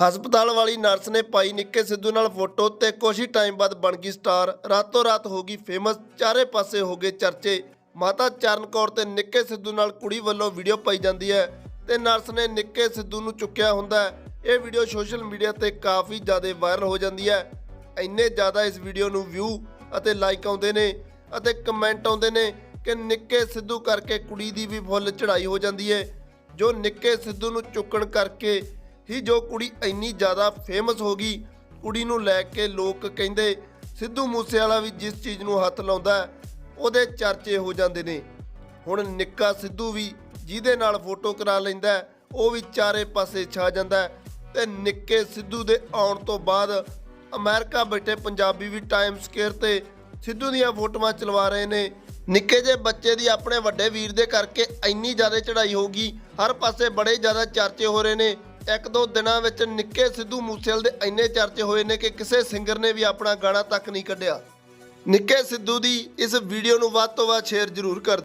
ਹਸਪਤਾਲ ਵਾਲੀ ਨਰਸ ਨੇ ਪਾਈ ਨਿੱਕੇ ਸਿੱਧੂ ਨਾਲ ਫੋਟੋ ਤੇ ਕੁਛ ਹੀ ਟਾਈਮ ਬਾਅਦ ਬਣ ਗਈ ਸਟਾਰ। ਰਾਤੋਂ ਰਾਤ ਹੋ ਗਈ ਫੇਮਸ ਚਾਰੇ ਪਾਸੇ ਹੋ ਗਏ ਚਰਚੇ। ਮਾਤਾ ਚਰਨ ਤੇ ਨਿੱਕੇ ਸਿੱਧੂ ਨਾਲ ਕੁੜੀ ਵੱਲੋਂ ਵੀਡੀਓ ਪਾਈ ਜਾਂਦੀ ਹੈ ਤੇ ਨਰਸ ਨੇ ਨਿੱਕੇ ਸਿੱਧੂ ਨੂੰ ਚੁੱਕਿਆ ਹੁੰਦਾ ਇਹ ਵੀਡੀਓ ਸੋਸ਼ਲ ਮੀਡੀਆ ਤੇ ਕਾਫੀ ਜ਼ਿਆਦਾ ਵਾਇਰਲ ਹੋ ਜਾਂਦੀ ਹੈ। ਇੰਨੇ ਜ਼ਿਆਦਾ ਇਸ ਵੀਡੀਓ ਨੂੰ ਵਿਊ ਅਤੇ ਲਾਈਕ ਆਉਂਦੇ ਨੇ ਅਤੇ ਕਮੈਂਟ ਆਉਂਦੇ ਨੇ ਕਿ ਨਿੱਕੇ ਸਿੱਧੂ ਕਰਕੇ ਕੁੜੀ ਦੀ ਵੀ ਫੁੱਲ ਚੜਾਈ ਹੋ ਜਾਂਦੀ ਹੈ। ਜੋ ਨਿੱਕੇ ਸਿੱਧੂ ਨੂੰ ਚੁੱਕਣ ਕਰਕੇ ਹੀ ਜੋ ਕੁੜੀ ਇੰਨੀ ਜ਼ਿਆਦਾ ਫੇਮਸ ਹੋ ਗਈ, ਕੁੜੀ ਨੂੰ ਲੈ ਕੇ ਲੋਕ ਕਹਿੰਦੇ, ਸਿੱਧੂ ਮੂਸੇਵਾਲਾ ਵੀ ਜਿਸ ਚੀਜ਼ ਨੂੰ ਹੱਥ ਲਾਉਂਦਾ ਉਹਦੇ ਚਰਚੇ ਹੋ ਜਾਂਦੇ ਨੇ। ਹੁਣ ਨਿੱਕਾ ਸਿੱਧੂ ਵੀ ਜਿਹਦੇ ਨਾਲ ਫੋਟੋ ਕਰਾ ਲੈਂਦਾ ਉਹ ਵੀ ਚਾਰੇ ਪਾਸੇ ਛਾ ਜਾਂਦਾ ਹੈ। ਤੇ ਨਿੱਕੇ ਸਿੱਧੂ ਦੇ ਆਉਣ ਤੋਂ ਬਾਅਦ ਅਮਰੀਕਾ ਬੈਠੇ ਪੰਜਾਬੀ ਵੀ ਟਾਈਮ ਸਕੇਅਰ ਤੇ ਸਿੱਧੂ ਦੀਆਂ ਫੋਟੋਆਂ ਚਲਵਾ ਰਹੇ ਨੇ। ਨਿੱਕੇ ਜਿਹੇ ਬੱਚੇ ਦੀ ਆਪਣੇ ਵੱਡੇ ਵੀਰ ਦੇ ਕਰਕੇ ਇੰਨੀ ਜ਼ਿਆਦਾ ਚੜ੍ਹਾਈ ਹੋ ਗਈ, ਹਰ ਪਾਸੇ ਬੜੇ ਜ਼ਿਆਦਾ ਚਰਚੇ ਹੋ ਰਹੇ ਨੇ। ਇੱਕ ਦੋ ਦਿਨਾਂ ਵਿੱਚ ਨਿੱਕੇ ਸਿੱਧੂ ਮੂਸੇਵਾਲ ਦੇ ਇੰਨੇ ਚਰਚੇ ਹੋਏ ਨੇ ਕਿ ਕਿਸੇ ਸਿੰਗਰ ਨੇ ਵੀ ਆਪਣਾ ਗਾਣਾ ਤੱਕ ਨਹੀਂ ਕੱਢਿਆ। ਨਿੱਕੇ ਸਿੱਧੂ ਦੀ ਇਸ ਵੀਡੀਓ ਨੂੰ ਵੱਧ ਤੋਂ ਵੱਧ ਸ਼ੇਅਰ ਜ਼ਰੂਰ ਕਰ